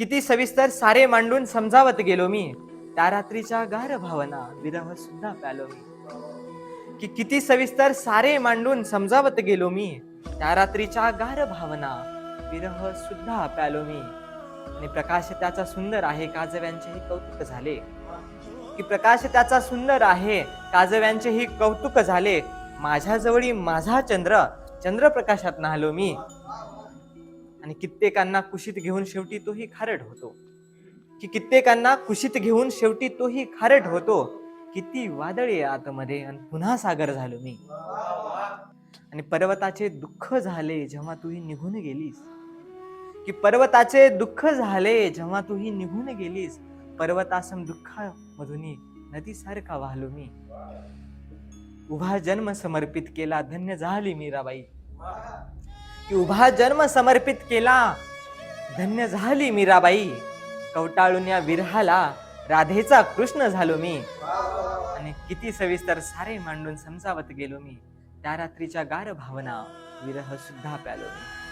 किती सविस्तर सारे मांडून समजावत गेलो मी. त्या रात्रीच्या गार भावना विरह सुद्धा प्यालो मी. की किती सविस्तर सारे मांडून समजावत गेलो मी. त्या रात्रीच्या गार भावना विरह सुद्धा प्यालो मी. आणि प्रकाश त्याचा सुंदर आहे काजव्यांचेही कौतुक झाले. की प्रकाश त्याचा सुंदर आहे काजव्यांचेही कौतुक झाले. माझ्या जवळी माझा चंद्र चंद्रप्रकाशात नाहलो मी. आणि कित्येकांना कुशीत घेऊन शेवटी तोही खारट होतो. की कित्येकांना कुशीत घेऊन शेवटी तोही खारट होतो. किती वादळे आतमध्ये आणि पुन्हा सागर झालो मी. आणि पर्वताचे दुःख झाले जेव्हा तूही निघून गेलीस. की पर्वताचे दुःख झाले जेव्हा तूही निघून गेलीस. पर्वतासम दुःखामधून नदीसारखा वाहलो मी. उभा जन्म समर्पित केला धन्य झाली मीराबाई. की उभा जन्म समर्पित केला. धन्य झाली मीराबाई. कवटाळून या विरहाला राधेचा कृष्ण झालो मी. आणि किती सविस्तर सारे मांडून समजावत गेलो मी. त्या रात्रीच्या गार भावना विरह सुद्धा प्यालो मी.